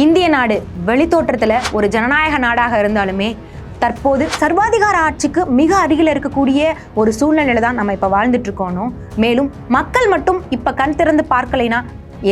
இந்திய நாடு வெளித்தோற்றத்தில் ஒரு ஜனநாயக நாடாக இருந்தாலுமே தற்போது சர்வாதிகார ஆட்சிக்கு மிக அருகில் இருக்கக்கூடிய ஒரு சூழ்நிலையில தான் நம்ம இப்போ வாழ்ந்துட்டு இருக்கோனும் மேலும் மக்கள் மட்டும் இப்போ கண் திறந்து பார்க்கலைனா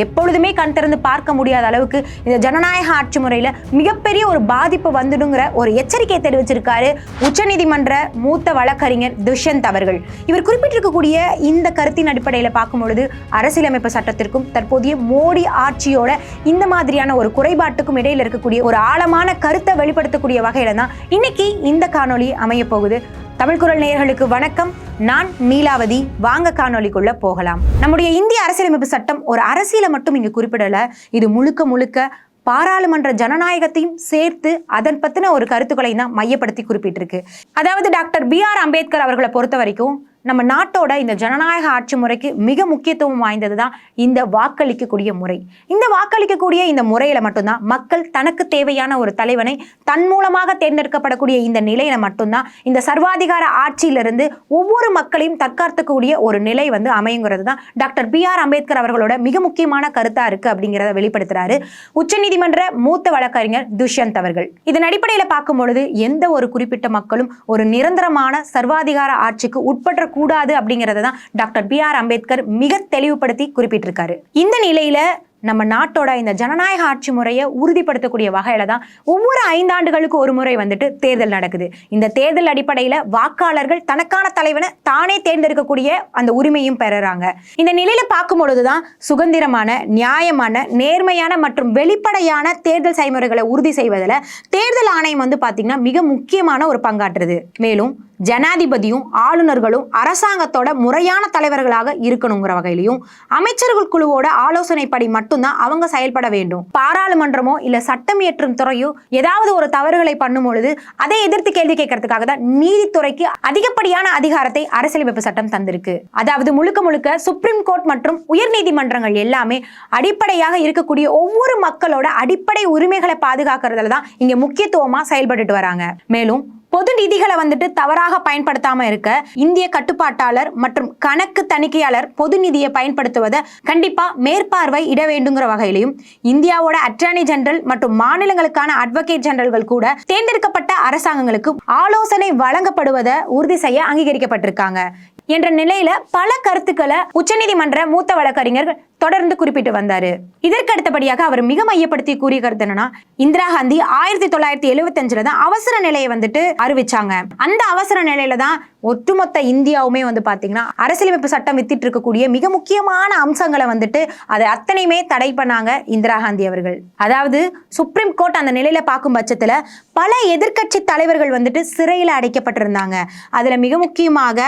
எப்பொழுதுமே கண் திறந்து பார்க்க முடியாத அளவுக்கு இந்த ஜனநாயக ஆட்சி முறையில் மிகப்பெரிய ஒரு பாதிப்பு வந்துடுங்கிற ஒரு எச்சரிக்கை தெரிவிச்சிருக்காரு உச்சநீதிமன்ற மூத்த வழக்கறிஞர் துஷ்யந்த் அவர்கள். இவர் குறிப்பிட்டிருக்கக்கூடிய இந்த கருத்தின் அடிப்படையில் பார்க்கும் பொழுது அரசியலமைப்பு சட்டத்திற்கும் தற்போதைய மோடி ஆட்சியோட இந்த மாதிரியான ஒரு குறைபாட்டுக்கும் இடையில் இருக்கக்கூடிய ஒரு ஆழமான கருத்தை வெளிப்படுத்தக்கூடிய வகையில தான் இன்னைக்கு இந்த காணொளி அமைய போகுது. தமிழ் குரல் நேயர்களுக்கு வணக்கம். நான் நீலாவதி வாங்க காணொளிக்குள்ள போகலாம். நம்முடைய இந்திய அரசியலமைப்பு சட்டம் ஒரு அரசியலை மட்டும் இங்கு குறிப்பிடல. இது முழுக்க முழுக்க பாராளுமன்ற ஜனநாயகத்தையும் சேர்த்து அதன் பத்தின ஒரு கருத்துக்களை தான் மையப்படுத்தி குறிப்பிட்டிருக்கு. அதாவது டாக்டர் பி ஆர் அம்பேத்கர் அவர்களை பொறுத்த வரைக்கும் நம்ம நாட்டோட இந்த ஜனநாயக ஆட்சி முறைக்கு மிக முக்கியத்துவம் வாய்ந்தது தான் இந்த வாக்களிக்கக்கூடிய முறை. இந்த வாக்களிக்கக்கூடிய இந்த முறையில் மட்டும்தான் மக்கள் தனக்கு தேவையான ஒரு தலைவனை தன் மூலமாக தேர்ந்தெடுக்கப்படக்கூடிய இந்த நிலையில மட்டும்தான் இந்த சர்வாதிகார ஆட்சியிலிருந்து ஒவ்வொரு மக்களையும் தற்காத்துக்கூடிய ஒரு நிலை வந்து அமையுங்கிறது தான் டாக்டர் பி ஆர் அம்பேத்கர் அவர்களோட மிக முக்கியமான கருத்தா இருக்கு அப்படிங்கிறத வெளிப்படுத்துறாரு. உச்சநீதிமன்ற மூத்த வழக்கறிஞர் துஷ்யந்த் அவர்கள். இதன் அடிப்படையில் பார்க்கும் பொழுது எந்த ஒரு குறிப்பிட்ட மக்களும் ஒரு நிரந்தரமான சர்வாதிகார ஆட்சிக்கு உட்பட்ட கூடாது அப்படிங்கறத தான் டாக்டர் பி ஆர் அம்பேத்கர் மிக தெளிவுபடுத்தி குறிப்பிட்டிருக்காரு. இந்த நிலையில நம்ம நாட்டோட இந்த ஜனநாயக ஆட்சி முறையை உறுதிப்படுத்தக்கூடிய வகையில தான் ஒவ்வொரு ஐந்தாண்டுகளுக்கு ஒரு முறை வந்துட்டு தேர்தல் நடக்குது. இந்த தேர்தல் அடிப்படையில வாக்காளர்கள் தனக்கான தலைவனை தானே தேர்ந்தெடுக்கக்கூடிய அந்த உரிமையும் பெறுறாங்க. இந்த நிலையில பார்க்கும் பொழுதுதான் சுதந்திரமான நியாயமான நேர்மையான மற்றும் வெளிப்படையான தேர்தல் செய்முறைகளை உறுதி செய்வதில் தேர்தல் ஆணையம் வந்து பாத்தீங்கன்னா மிக முக்கியமான ஒரு பங்காற்றுது. மேலும் ஜனாதிபதியும் ஆளுநர்களும் அரசாங்கத்தோட முறையான தலைவர்களாக இருக்கணுங்கிற வகையிலையும் அமைச்சர்கள் குழுவோட ஆலோசனைப்படி மட்டும்தான் அவங்க செயல்பட வேண்டும். பாராளுமன்றமோ இல்ல சட்டம் இயற்றும் துறையோ ஏதாவது ஒரு தவறுகளை பண்ணும் பொழுது அதை எதிர்த்து கேள்வி கேட்கறதுக்காக தான் நீதித்துறைக்கு அதிகப்படியான அதிகாரத்தை அரசியலமைப்பு சட்டம் தந்திருக்கு. அதாவது முழுக்க முழுக்க சுப்ரீம் கோர்ட் மற்றும் உயர்நீதிமன்றங்கள் எல்லாமே அடிப்படையாக இருக்கக்கூடிய ஒவ்வொரு மக்களோட அடிப்படை உரிமைகளை பாதுகாக்கிறதுல தான் இங்க முக்கியத்துவமா செயல்பட்டுட்டு வராங்க. மேலும் பொது நிதிகளை வந்துட்டு தவறாக பயன்படுத்தாம இருக்க இந்திய கட்டுப்பாட்டாளர் மற்றும் கணக்கு தணிக்கையாளர் பொது நிதியை பயன்படுத்துவதை கண்டிப்பா மேற்பார்வை இட வேண்டுங்கிற வகையிலையும் இந்தியாவோட அட்டர்னி ஜெனரல் மற்றும் மாநிலங்களுக்கான அட்வொகேட் ஜெனரல்கள் கூட தேர்ந்தெடுக்கப்பட்ட அரசாங்கங்களுக்கு ஆலோசனை வழங்கப்படுவதை உறுதி செய்ய அங்கீகரிக்கப்பட்டிருக்காங்க. என்ற நிலையில பல கருத்துக்களை உச்சநீதிமன்ற மூத்த வழக்கறிஞர் தொடர்ந்து குறிப்பிட்டு வந்தாரு. இதற்கு அடுத்தபடியாக அவர் மிக மையப்படுத்தி கூறிய கருத்து என்னன்னா இந்திரா காந்தி ஆயிரத்தி தொள்ளாயிரத்தி எழுபத்தஞ்சுல தான் அவசர நிலையை வந்துட்டு அறிவிச்சாங்க. அந்த அவசர நிலையில தான் ஒட்டுமொத்த இந்தியாவுமே வந்து பாத்தீங்கன்னா அரசியலமைப்பு சட்டம் வித்திட்டு இருக்கக்கூடிய மிக முக்கியமான அம்சங்களை வந்துட்டு அதை அத்தனையுமே தடை பண்ணாங்க இந்திரா காந்தி அவர்கள். அதாவது சுப்ரீம் கோர்ட் அந்த நிலையில பார்க்கும் பட்சத்துல பல எதிர்கட்சி தலைவர்கள் வந்துட்டு சிறையில் அடைக்கப்பட்டிருந்தாங்க. அதுல மிக முக்கியமாக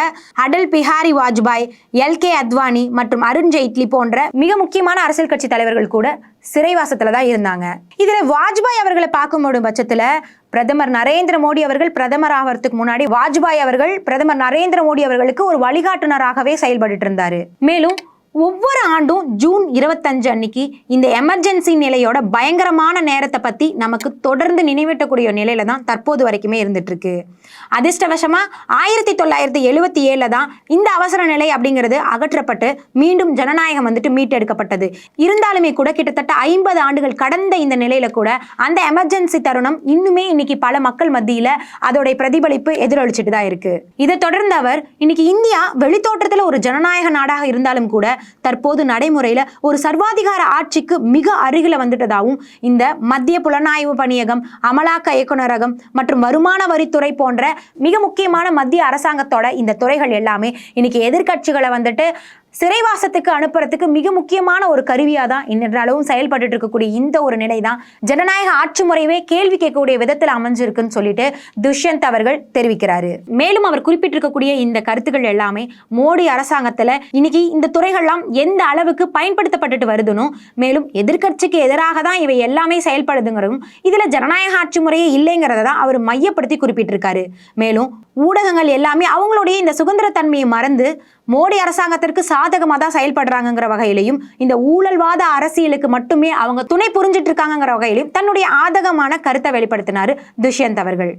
அடல் பிஹாரி வாஜ்பாய் எல் கே அத்வானி மற்றும் அருண் ஜெய்ட்லி போன்ற மிக முக்கியமான அரசியல் கட்சி தலைவர்கள் கூட சிறைவாசத்துல தான் இருந்தாங்க. இதுல வாஜ்பாய் அவர்களை பார்க்கும்போது பட்சத்துல பிரதமர் நரேந்திர மோடி அவர்கள் பிரதமர் ஆகிறதுக்கு முன்னாடி வாஜ்பாய் அவர்கள் பிரதமர் நரேந்திர மோடி அவர்களுக்கு ஒரு வழிகாட்டுனராகவே செயல்பட்டு இருந்தாரு. மேலும் ஒவ்வொரு ஆண்டும் ஜூன் இருபத்தஞ்சு அன்னைக்கு இந்த எமர்ஜென்சி நிலையோட பயங்கரமான நேரத்தை பத்தி நமக்கு தொடர்ந்து நினைவூட்டக்கூடிய நிலையில தான் தற்போது வரைக்குமே இருந்துட்டு இருக்கு. அதிர்ஷ்டவசமாக ஆயிரத்தி தொள்ளாயிரத்தி எழுபத்தி ஏழில் தான் இந்த அவசர நிலை அப்படிங்கிறது அகற்றப்பட்டு மீண்டும் ஜனநாயகம் வந்துட்டு மீட்டெடுக்கப்பட்டது. இருந்தாலுமே கூட கிட்டத்தட்ட ஐம்பது ஆண்டுகள் கடந்த இந்த நிலையில கூட அந்த எமர்ஜென்சி தருணம் இன்னுமே இன்னைக்கு பல மக்கள் மத்தியில் அதோடைய பிரதிபலிப்பு எதிரொலிச்சிட்டு தான் இருக்கு. இதை தொடர்ந்து அவர் இன்னைக்கு இந்தியா வெளித்தோற்றத்தில் ஒரு ஜனநாயக நாடாக இருந்தாலும் கூட தற்போது நடைமுறையில் ஒரு சர்வாதிகார ஆட்சிக்கு மிக அருகில் வந்துட்டதாகவும் இந்த மத்திய புலனாய்வு பணியகம் அமலாக்க இயக்குநரகம் மற்றும் வருமான வரித்துறை போன்ற மிக முக்கியமான மத்திய அரசாங்கத்தோட இந்த துறைகள் எல்லாமே இன்னைக்கு எதிர்க்கட்சிகளை வந்துட்டு சிறைவாசத்துக்கு அனுப்புறதுக்கு மிக முக்கியமான ஒரு கருவியாக தான் இன்றளவும் செயல்பட்டு இருக்கக்கூடிய இந்த ஒரு நிலை தான் ஜனநாயக ஆட்சி முறையவே கேள்வி கேட்கக்கூடிய விதத்தில் அமைஞ்சிருக்குன்னு சொல்லிட்டு துஷ்யந்த் அவர்கள் தெரிவிக்கிறாரு. மேலும் அவர் குறிப்பிட்டிருக்கக்கூடிய இந்த கருத்துக்கள் எல்லாமே மோடி அரசாங்கத்தில் இன்னைக்கு இந்த துறைகள்லாம் எந்த அளவுக்கு பயன்படுத்தப்பட்டுட்டு வருதுன்னு மேலும் எதிர்க்கட்சிக்கு எதிராக தான் இவை எல்லாமே செயல்படுதுங்கிறதும் இதில் ஜனநாயக ஆட்சி முறையே இல்லைங்கிறத தான் அவர் மையப்படுத்தி குறிப்பிட்டிருக்காரு. மேலும் ஊடகங்கள் எல்லாமே அவங்களுடைய இந்த சுதந்திரத்தன்மையை மறந்து மோடி அரசாங்கத்திற்கு சாதகமாக தான் செயல்படுறாங்கங்கிற வகையிலையும் இந்த ஊழல்வாத அரசியலுக்கு மட்டுமே அவங்க துணை புரிஞ்சிட்டு இருக்காங்கங்கிற வகையிலையும் தன்னுடைய ஆதகமான கருத்தை வெளிப்படுத்தினார் துஷ்யந்த் அவர்கள்.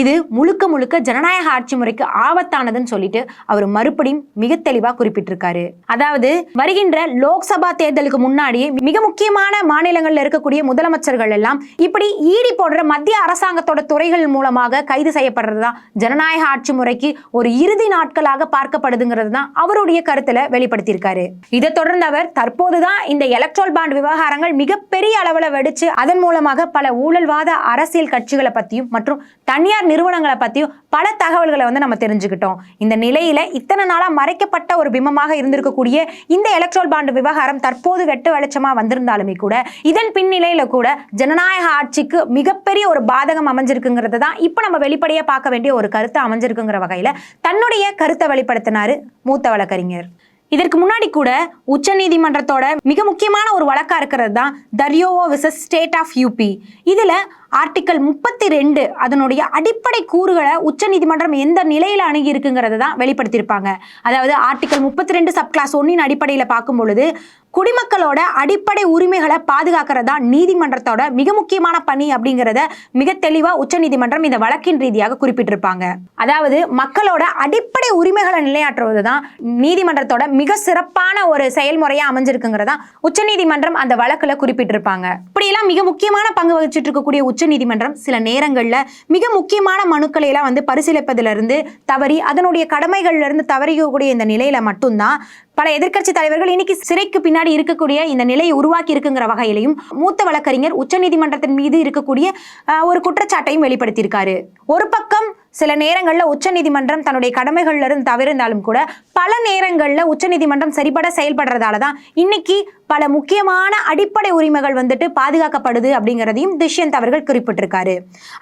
இது முழுக்க முழுக்க ஜனநாயக ஆட்சி முறைக்கு ஆபத்தானதுன்னு சொல்லிட்டு அவர் மறுபடியும் மிக தெளிவா குறிப்பிட்டிருக்காரு. அதாவது வருகின்ற லோக்சபா தேர்தலுக்கு முன்னாடியே மிக முக்கியமான மாநிலங்களில் இருக்கக்கூடிய முதலமைச்சர்கள் எல்லாம் இப்படி ஈடி போடுற மத்திய அரசாங்கத்தோட துறைகள் மூலமாக கைது செய்யப்படுறதுதான் ஜனநாயக ஆட்சி முறைக்கு ஒரு இறுதி நாட்களாக பார்க்கப்படுதுங்கிறது தான் அவருடைய கருத்துல வெளிப்படுத்தியிருக்காரு. இதை தொடர்ந்து அவர் தற்போதுதான் இந்த எலக்ட்ரோல் பாண்ட் விவகாரங்கள் மிகப்பெரிய அளவுல வெடிச்சு அதன் மூலமாக பல ஊழல்வாத அரசியல் கட்சிகளை பத்தியும் மற்றும் தனியார் நிறுவனங்களை பற்றியும் பல தகவல்களை வந்து நம்ம தெரிஞ்சுக்கிட்டோம். இந்த நிலையில் இத்தனை நாளாக மறைக்கப்பட்ட ஒரு பிம்பமாக இருந்திருக்கக்கூடிய இந்த எலக்ட்ரோல் பாண்டு விவகாரம் தற்போது வெட்டு வெளிச்சமாக வந்திருந்தாலுமே கூட இதன் பின்னிலையில் கூட ஜனநாயக ஆட்சிக்கு மிகப்பெரிய ஒரு பாதகம் அமைஞ்சிருக்குங்கிறது தான் இப்போ நம்ம வெளிப்படையாக பார்க்க வேண்டிய ஒரு கருத்து அமைஞ்சிருக்குங்கிற வகையில் தன்னுடைய கருத்தை வெளிப்படுத்தினார் மூத்த வழக்கறிஞர். இதற்கு முன்னாடி கூட உச்சநீதிமன்றத்தோட மிக முக்கியமான ஒரு வழக்கா இருக்கிறது தான் தரியோவோ விசஸ் ஸ்டேட் ஆஃப் யூபி இதில் ஆர்டிக்கல் முப்பத்தி ரெண்டு அதனுடைய அடிப்படை கூறுகளை உச்சநீதிமன்றம் எந்த நிலையில் அணுகி இருக்குங்கிறத தான் வெளிப்படுத்தியிருப்பாங்க. அதாவது ஆர்டிக்கல் முப்பத்தி ரெண்டு சப் கிளாஸ் ஒன்றின் அடிப்படையில் பார்க்கும் பொழுது குடிமக்களோட அடிப்படை உரிமைகளை பாதுகாக்கிறதா நீதிமன்றத்தோட மிக முக்கியமான பணி அப்படிங்கிறத மிக தெளிவா உச்சநீதிமன்றம் இந்த வழக்கின் ரீதியாக குறிப்பிட்டிருப்பாங்க. அதாவது மக்களோட அடிப்படை உரிமைகளை நிலையாற்றுவது தான் நீதிமன்றத்தோட மிக சிறப்பான ஒரு செயல்முறையா அமைஞ்சிருக்குங்கிறதா உச்சநீதிமன்றம் அந்த வழக்கில் குறிப்பிட்டிருப்பாங்க. இப்படியெல்லாம் மிக முக்கியமான பங்கு வகிச்சிட்டு இருக்கக்கூடிய உச்சநீதிமன்றம் சில நேரங்களில் மிக முக்கியமான மனுக்களை எல்லாம் வந்து பரிசீலிப்பதிலிருந்து தவறி அதனுடைய கடமைகள்லேருந்து தவறியக்கூடிய இந்த நிலையில் மட்டும்தான் பல எதிர்க்கட்சி தலைவர்கள் இன்னைக்கு சிறைக்கு பின்னாடி இருக்கக்கூடிய இந்த நிலையை உருவாக்கி இருக்குங்கிற வகையிலையும் மூத்த வழக்கறிஞர் உச்சநீதிமன்றத்தின் மீது இருக்கக்கூடிய ஒரு குற்றச்சாட்டையும் வெளிப்படுத்தியிருக்காரு. ஒரு பக்கம் சில நேரங்களில் உச்சநீதிமன்றம் தன்னுடைய கடமைகள்ல இருந்து தவிர்ந்தாலும் கூட பல நேரங்களில் உச்சநீதிமன்றம் சரிபட செயல்படுறதால தான் இன்னைக்கு பல முக்கியமான அடிப்படை உரிமைகள் வந்துட்டு பாதுகாக்கப்படுது அப்படிங்கிறதையும் துஷ்யந்த் அவர்கள் குறிப்பிட்டிருக்காரு.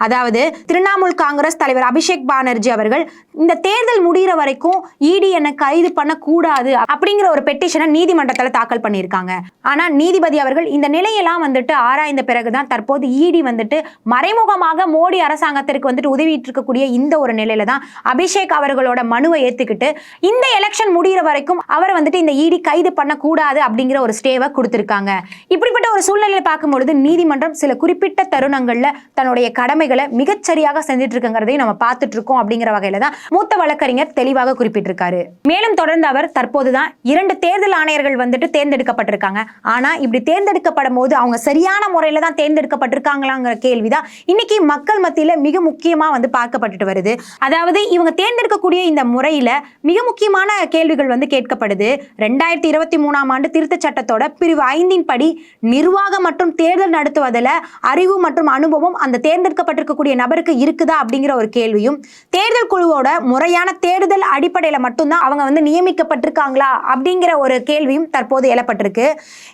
அதாவது திரிணாமுல் காங்கிரஸ் தலைவர் அபிஷேக் பானர்ஜி அவர்கள் இந்த தேர்தல் முடிகிற வரைக்கும் இடி என்னை கைது பண்ணக்கூடாது அப்படிங்கிற ஒரு பெட்டிஷனை நீதிமன்றத்தில் தாக்கல் பண்ணியிருக்காங்க. ஆனால் நீதிபதி அவர்கள் இந்த நிலையெல்லாம் வந்துட்டு ஆராய்ந்த பிறகுதான் தற்போது இடி வந்துட்டு மறைமுகமாக மோடி அரசாங்கத்திற்கு வந்துட்டு உதவிட்டு இருக்கக்கூடிய இந்த ஒரு நிலையில தான் அபிஷேக் அவர்களோட மனுவை ஏற்றுக்கிட்டு இந்த எலெக்ஷன் முடிகிற வரைக்கும் அவர் வந்துட்டு இந்த இடி கைது பண்ணக்கூடாது அப்படிங்கிற ஒரு ஸ்டேவை கொடுத்துருக்காங்க. இப்படிப்பட்ட ஒரு சூழ்நிலையை பார்க்கும்பொழுது நீதிமன்றம் சில குறிப்பிட்ட தருணங்களில் தன்னுடைய கடமைகளை மிகச்சரியாக செஞ்சுட்டு இருக்குங்கிறதையும் நம்ம பார்த்துட்டு இருக்கோம் அப்படிங்கிற வகையில தான் மூத்த வழக்கறிஞர் தெளிவாக குறிப்பிட்டிருக்காரு. மேலும் தொடர்ந்து அவர் தற்போதுதான் இரண்டு தேர்தல் ஆணையர்கள் வந்துட்டு தேர்ந்தெடுக்கப்பட்டிருக்காங்க. ஆனா இப்படி தேர்ந்தெடுக்கப்படும் போது அவங்க சரியான முறையில தான் தேர்ந்தெடுக்கப்பட்டிருக்காங்களாங்கிற கேள்விதான் இன்னைக்கு மக்கள் மத்தியில மிக முக்கியமா வந்து பார்க்கப்பட்டுட்டு வருது. அதாவது இவங்க தேர்ந்தெடுக்கக்கூடிய இந்த முறையில மிக முக்கியமான கேள்விகள் வந்து கேட்கப்படுது. ரெண்டாயிரத்தி இருபத்தி மூணாம் ஆண்டு திருத்தச் சட்டத்தோட பிரிவு ஐந்தின் படி நிர்வாகம் மற்றும் தேர்தல் நடத்துவதில் அறிவு மற்றும் அனுபவம் அந்த தேர்ந்தெடுக்கப்பட்டிருக்கக்கூடிய நபருக்கு இருக்குதா அப்படிங்கிற ஒரு கேள்வியும் தேர்தல் குழுவோட முறையான தேர்தல் அடிப்படையில் மட்டும்தான் அவங்க வந்து நியமிக்கப்பட்டிருக்காங்களா அப்படிங்கிற ஒரு கேள்வியும் தற்போது எழப்பட்டிருக்கு.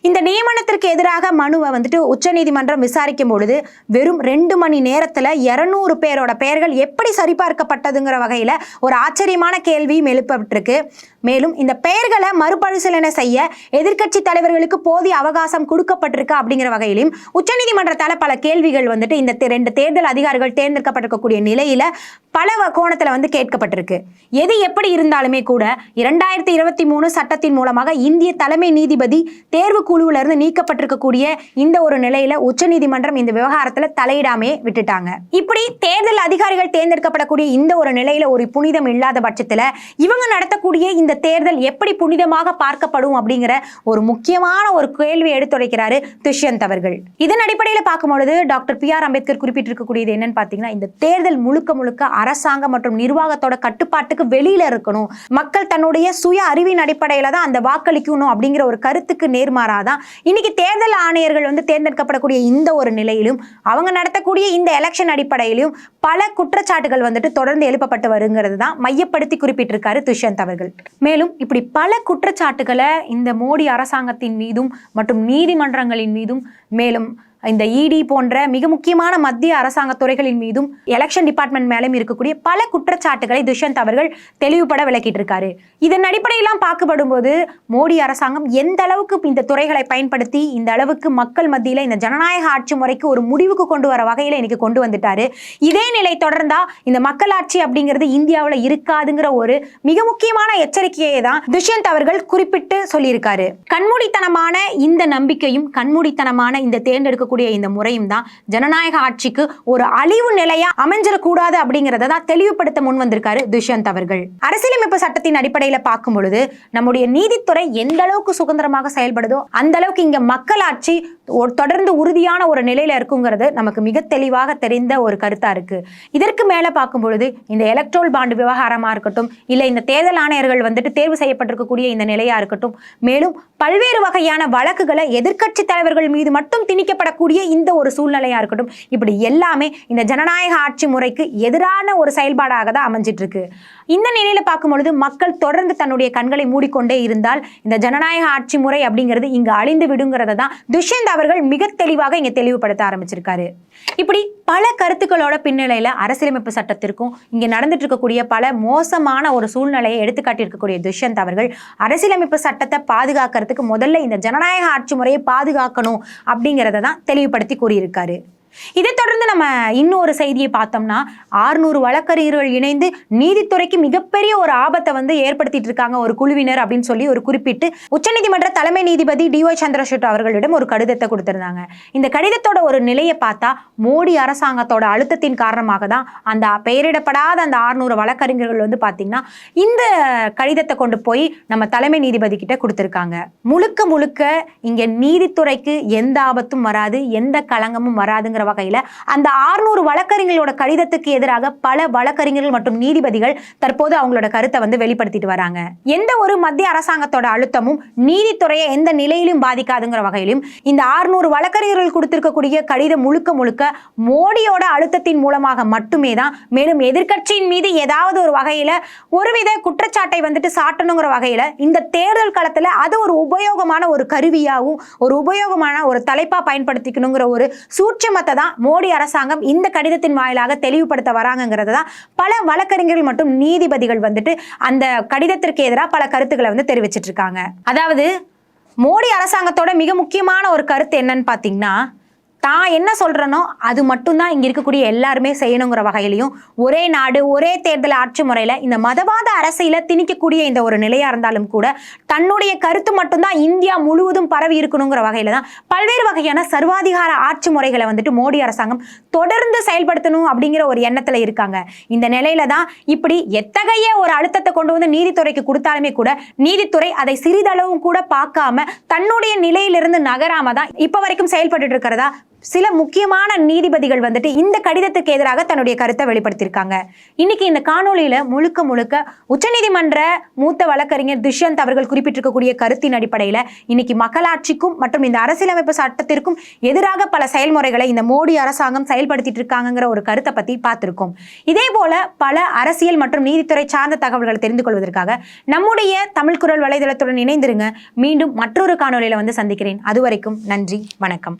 இந்த நியமனத்திற்கு எதிராக மனுவை வந்துட்டு உச்சநீதிமன்றம் விசாரிக்கும் பொழுது வெறும் ரெண்டு மணி நேரத்தில் இரநூறு பேரோட பெயர்கள் எப்படி சரிபார்க்கப்பட்டதுங்கிற வகையில் ஒரு ஆச்சரியமான கேள்வியும் எழுப்பப்பட்டிருக்கு. மேலும் இந்த பெயர்களை மறுபரிசீலனை செய்ய எதிர்க்கட்சி தலைவர்களுக்கு போதிய அவகாசம் கொடுக்கப்பட்டிருக்கு அப்படிங்கிற வகையிலும் உச்சநீதிமன்றத்தால் பல கேள்விகள் வந்துட்டு இந்த ரெண்டு தேர்தல் அதிகாரிகள் தேர்ந்தெடுக்கப்பட்டிருக்கக்கூடிய நிலையில பல கோணத்துல வந்து கேட்கப்பட்டிருக்கு. எது எப்படி இருந்தாலுமே கூட இரண்டாயிரத்தி இருபத்தி மூணு சட்டத்தின் மூலமாக இந்திய தலைமை நீதிபதி தேர்வு குழுவுல இருந்து நீக்கப்பட்டிருக்கக்கூடிய இந்த ஒரு நிலையில உச்சநீதிமன்றம் இந்த விவகாரத்துல தலையிடாமே விட்டுட்டாங்க. இப்படி தேர்தல் அதிகாரிகள் தேர்ந்தெடுக்கப்படக்கூடிய இந்த ஒரு நிலையில ஒரு புனிதம் இல்லாத பட்சத்துல இவங்க நடத்தக்கூடிய இந்த தேர்தல் எப்படி புனிதமாக பார்க்கப்படும் அப்படிங்கிற ஒரு முக்கியமான ஒரு கேள்வி எடுத்துரைக்கிறாரு துஷ்யந்த் அவர்கள். இதன் அடிப்படையில் பார்க்கும்பொழுது டாக்டர் பி ஆர் அம்பேத்கர் குறிப்பிட்டிருக்கக்கூடியது என்னன்னு பார்த்தீங்கன்னா இந்த தேர்தல் முழுக்க முழுக்க அரசாங்கம் மற்றும் நிர்வாகத்தோட கட்டுப்பாட்டுக்கு வெளியில இருக்கணும். மக்கள் தன்னுடைய சுய அறிவின் அடிப்படையில தான் அந்த வாக்களிக்கணும் அப்படிங்கிற ஒரு கருத்துக்கு நேர்மாறாதான் இன்னைக்கு தேர்தல் ஆணையர்கள் வந்து தேர்ந்தெடுக்கப்படக்கூடிய இந்த ஒரு நிலையிலும் அவங்க நடத்தக்கூடிய இந்த எலெக்ஷன் அடிப்படையிலும் பல குற்றச்சாட்டுகள் வந்துட்டு தொடர்ந்து எழுப்பப்பட்டு வருங்கிறது தான் மையப்படுத்தி குறிப்பிட்டிருக்காரு துஷ்யந்த் அவர்கள். மேலும் இப்படி பல குற்றச்சாட்டுகளை இந்த மோடி அரசாங்கத்தின் மீதும் மற்றும் நீதிமன்றங்களின் மீதும் மேலும் இந்த இடி போன்ற மிக முக்கியமான மத்திய அரசாங்க துறைகளின் மீதும் எலெக்ஷன் டிபார்ட்மெண்ட் மேலும் இருக்கக்கூடிய பல குற்றச்சாட்டுகளை துஷ்யந்த் அவர்கள் தெளிவுபட விளக்கிட்டு இருக்காரு இதன் அடிப்படையெல்லாம் பார்க்கப்படும்போது மோடி அரசாங்கம் எந்த அளவுக்கு இந்த துறைகளை பயன்படுத்தி இந்த அளவுக்கு மக்கள் மத்தியில் இந்த ஜனநாயக ஆட்சி முறைக்கு ஒரு முடிவுக்கு கொண்டு வர வகையில் இன்னைக்கு கொண்டு வந்துட்டாரு. இதே நிலை தொடர்ந்தா இந்த மக்களாட்சி அப்படிங்கிறது இந்தியாவில் இருக்காதுங்கிற ஒரு மிக முக்கியமான எச்சரிக்கையை தான் துஷ்யந்த் அவர்கள் குறிப்பிட்டு சொல்லியிருக்காரு. கண்மூடித்தனமான இந்த நம்பிக்கையும் கண்மூடித்தனமான இந்த தேர்ந்தெடுக்க இருக்கக்கூடிய இந்த முறையும் தான் ஜனநாயக ஆட்சிக்கு ஒரு அழிவு நிலையா அமைஞ்சிடக்கூடாது அப்படிங்கிறத தான் தெளிவுபடுத்த முன் வந்திருக்காரு துஷ்யந்த் அவர்கள். அரசியலமைப்பு சட்டத்தின் அடிப்படையில் பார்க்கும் பொழுது நம்முடைய நீதித்துறை எந்த அளவுக்கு சுதந்திரமாக செயல்படுதோ அந்த அளவுக்கு இங்க மக்களாட்சி தொடர்ந்து உறுதியான ஒரு நிலையில இருக்குங்கிறது நமக்கு மிக தெளிவாக தெரிந்த ஒரு கருத்தா இருக்கு. இதற்கு மேல பார்க்கும் பொழுது இந்த எலக்ட்ரோல் பாண்டு விவகாரமா இருக்கட்டும் இல்ல இந்த தேர்தல் ஆணையர்கள் வந்துட்டு தேர்வு செய்யப்பட்டிருக்கக்கூடிய இந்த நிலையா இருக்கட்டும் மேலும் பல்வேறு வகையான வழக்குகளை எதிர்க்கட்சி தலைவர்கள் மீது மட்டும் திணிக்கப்படக்கூடிய இந்த ஒரு சூழ்நிலையாக இருக்கட்டும் இப்படி எல்லாமே இந்த ஜனநாயக ஆட்சி முறைக்கு எதிரான ஒரு செயல்பாடாக தான் அமைஞ்சிட்டு இருக்கு இந்த நிலையில் பார்க்கும்பொழுது மக்கள் தொடர்ந்து தன்னுடைய கண்களை மூடிக்கொண்டே இருந்தால் இந்த ஜனநாயக ஆட்சி முறை அப்படிங்கிறது இங்கு அழிந்து விடுங்கிறத தான் துஷ்யந்த் அவர்கள் மிக தெளிவாக இங்கே தெளிவுபடுத்த ஆரம்பிச்சிருக்காரு. இப்படி பல கருத்துக்களோட பின்னணியில் அரசியலமைப்பு சட்டத்திற்கும் இங்கே நடந்துட்டு இருக்கக்கூடிய பல மோசமான ஒரு சூழ்நிலையை எடுத்துக்காட்டி இருக்கக்கூடிய துஷ்யந்த் அவர்கள் அரசியலமைப்பு சட்டத்தை பாதுகாக்கிறதுக்கு முதல்ல இந்த ஜனநாயக ஆட்சி முறையை பாதுகாக்கணும் அப்படிங்கிறத தான் தெளிவுபடுத்தி கூறியிருக்காரு. இதைத் தொடர்ந்து நம்ம இன்னொரு செய்தியை பார்த்தோம்னா ஆறுநூறு வழக்கறிஞர்கள் இணைந்து நீதித்துறைக்கு மிகப்பெரிய ஒரு ஆபத்தை வந்து ஏற்படுத்திட்டு இருக்காங்க ஒரு குழுவினர் அப்படின்னு சொல்லி ஒரு குறிப்பிட்டு உச்சநீதிமன்ற தலைமை நீதிபதி டி ஒய் சந்திரசூட் அவர்களிடம் ஒரு கடிதத்தை கொடுத்திருந்தாங்க. இந்த கடிதத்தோட ஒரு நிலையை பார்த்தா மோடி அரசாங்கத்தோட அழுத்தத்தின் காரணமாக தான் அந்த பெயரிடப்படாத அந்த ஆறுநூறு வழக்கறிஞர்கள் வந்து பார்த்தீங்கன்னா இந்த கடிதத்தை கொண்டு போய் நம்ம தலைமை நீதிபதி கிட்ட கொடுத்துருக்காங்க. முழுக்க முழுக்க இங்க நீதித்துறைக்கு எந்த ஆபத்தும் வராது எந்த களங்கமும் வராதுங்கிற வகையில் அந்த ஆறுநூறு வழக்கறிஞர்களோட கடிதத்துக்கு எதிராக பல வழக்கறிஞர்கள் மற்றும் நீதிபதிகள் தற்போது அவங்களோட கருத்தை வந்து வெளிப்படுத்திட்டு வராங்க. எந்த ஒரு மத்திய அரசாங்கத்தோட அழுத்தமும் நீதித்துறையை எந்த நிலையிலும் பாதிக்காதுங்கிற வகையிலும் இந்த ஆறுநூறு வழக்கறிஞர்கள் கொடுத்திருக்கக்கூடிய கடிதம் முழுக்க முழுக்க மோடியோட அழுத்தத்தின் மூலமாக மட்டுமே தான் மேலும் எதிர்கட்சியின் மீது ஏதாவது ஒரு வகையில் ஒருவித குற்றச்சாட்டை வந்துட்டு சாட்டணுங்கிற வகையில் இந்த தேர்தல் களத்தில் அது ஒரு உபயோகமான ஒரு கருவியாகவும் ஒரு உபயோகமான ஒரு தலைப்பா பயன்படுத்திக்கணுங்கிற ஒரு சூட்சமத்தை தான் மோடி அரசாங்கம் இந்த கடிதத்தின் வாயிலாக தெளிவுபடுத்த வராங்கங்கிறது தான் பல வழக்கறிஞர்கள் மற்றும் நீதிபதிகள் வந்துட்டு அந்த கடிதத்திற்கு எதிராக பல கருத்துக்களை வந்து தெரிவிச்சிட்டு இருக்காங்க. அதாவது மோடி அரசாங்கத்தோட மிக முக்கியமான ஒரு கருத்து என்னன்னு பார்த்தீங்கன்னா தான் என்ன சொல்கிறனோ அது மட்டும்தான் இங்கே இருக்கக்கூடிய எல்லாருமே செய்யணுங்கிற வகையிலையும் ஒரே நாடு ஒரே தேர்தல் ஆட்சி முறையில் இந்த மதவாத அரசியல திணிக்கக்கூடிய இந்த ஒரு நிலையாக இருந்தாலும் கூட தன்னுடைய கருத்து மட்டும்தான் இந்தியா முழுவதும் பரவி இருக்கணுங்கிற வகையில் தான் பல்வேறு வகையான சர்வாதிகார ஆட்சி முறைகளை வந்துட்டு மோடி அரசாங்கம் தொடர்ந்து செயல்படுத்தணும் அப்படிங்கிற ஒரு எண்ணத்தில் இருக்காங்க. இந்த நிலையில தான் இப்படி எத்தகைய ஒரு அழுத்தத்தை கொண்டு வந்து நீதித்துறைக்கு கொடுத்தாலுமே கூட நீதித்துறை அதை சிறிதளவும் கூட பார்க்காம தன்னுடைய நிலையிலிருந்து நகராம தான் இப்போ வரைக்கும் செயல்பட்டு இருக்கிறதா சில முக்கியமான நீதிபதிகள் வந்துட்டு இந்த கடிதத்துக்கு எதிராக தன்னுடைய கருத்தை வெளிப்படுத்தியிருக்காங்க. இன்னைக்கு இந்த காணொலியில முழுக்க முழுக்க உச்சநீதிமன்ற மூத்த வழக்கறிஞர் துஷ்யந்த் அவர்கள் குறிப்பிட்டிருக்கக்கூடிய கருத்தின் அடிப்படையில இன்னைக்கு மக்களாட்சிக்கும் மற்றும் இந்த அரசியலமைப்பு சட்டத்திற்கும் எதிராக பல செயல்முறைகளை இந்த மோடி அரசாங்கம் செயல்படுத்திட்டு இருக்காங்கங்கிற ஒரு கருத்தை பத்தி பார்த்திருக்கோம். இதே போல பல அரசியல் மற்றும் நீதித்துறை சார்ந்த தகவல்களை தெரிந்து கொள்வதற்காக நம்முடைய தமிழ் குரல் வலைதளத்துடன் இணைந்திருங்க. மீண்டும் மற்றொரு காணொலியில வந்து சந்திக்கிறேன். அதுவரைக்கும் நன்றி வணக்கம்.